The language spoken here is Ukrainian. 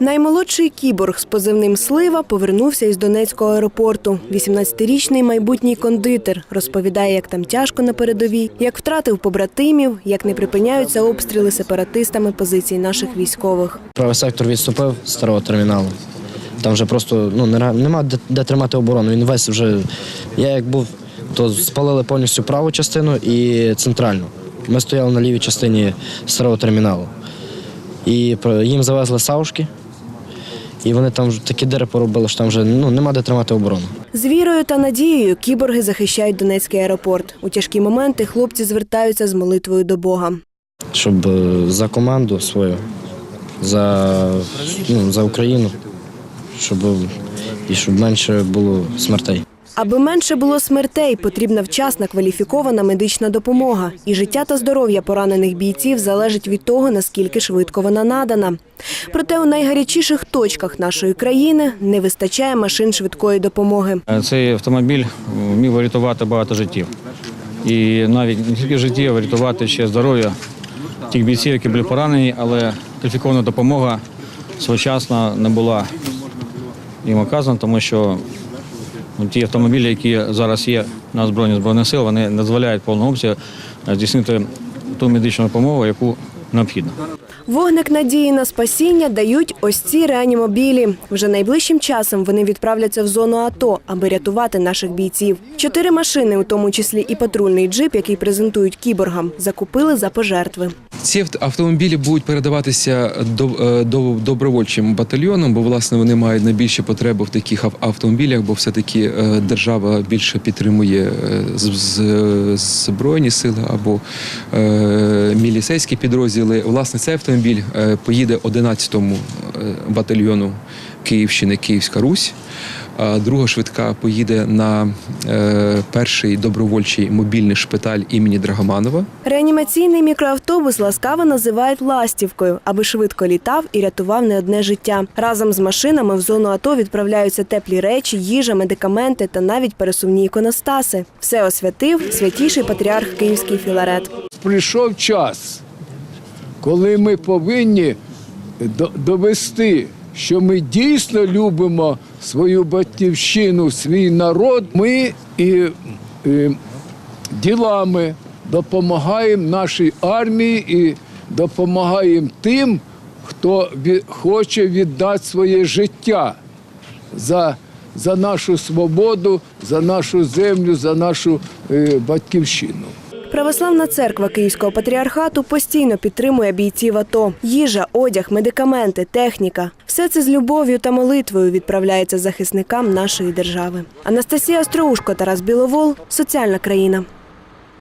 Наймолодший кіборг з позивним Слива повернувся із Донецького аеропорту. 18-річний майбутній кондитер розповідає, як там тяжко на передовій, як втратив побратимів, як не припиняються обстріли сепаратистами позицій наших військових. Правий сектор відступив з старого терміналу. Там вже просто ну, нема де, де тримати оборону. Він весь вже. Я як був, то спалили повністю праву частину і центральну. Ми стояли на лівій частині старого терміналу. І їм завезли саушки, і вони там такі дири поробили, що там вже ну, нема де тримати оборону. З вірою та надією кіборги захищають Донецький аеропорт. У тяжкі моменти хлопці звертаються з молитвою до Бога. Щоб е, за команду свою, за, ну, за Україну, щоб, і щоб менше було смертей. Аби менше було смертей, потрібна вчасна кваліфікована медична допомога. І життя та здоров'я поранених бійців залежить від того, наскільки швидко вона надана. Проте у найгарячіших точках нашої країни не вистачає машин швидкої допомоги. Цей автомобіль вмів врятувати багато життів. І навіть не тільки життів, а врятувати ще здоров'я тих бійців, які були поранені, але кваліфікована допомога своєчасно не була їм оказана, тому що ті автомобілі, які зараз є на збройні збройних сил, вони не дозволяють повного обсягу здійснити ту медичну допомогу, яку необхідно. Вогник надії на спасіння дають ось ці реанімобілі. Вже найближчим часом вони відправляться в зону АТО, аби рятувати наших бійців. Чотири машини, у тому числі і патрульний джип, який презентують кіборгам, закупили за пожертви. Ці автомобілі будуть передаватися до, е, до добровольчим батальйонам, бо власне вони мають найбільші потреби в таких автомобілях, бо все-таки е, держава більше підтримує е, з- збройні сили або е, міліцейські підрозділи. Власне, цей автомобіль поїде 11-му е, батальйону Київщини Київська Русь. А друга швидка поїде на е, перший добровольчий мобільний шпиталь імені Драгоманова. Реанімаційний мікроавтобус ласкаво називають ластівкою, аби швидко літав і рятував не одне життя. Разом з машинами в зону АТО відправляються теплі речі, їжа, медикаменти та навіть пересувні іконостаси. Все освятив святіший патріарх Київський Філарет. прийшов час, коли ми повинні до- довести, що ми дійсно любимо свою батьківщину, свій народ. Ми і, і ділами допомагаємо нашій армії і допомагаємо тим, хто хоче віддати своє життя за, за нашу свободу, за нашу землю, за нашу е, батьківщину. Православна церква Київського патріархату постійно підтримує бійців АТО. Їжа, одяг, медикаменти, техніка все це з любов'ю та молитвою відправляється захисникам нашої держави. Анастасія Остроушко, Тарас Біловол, соціальна країна.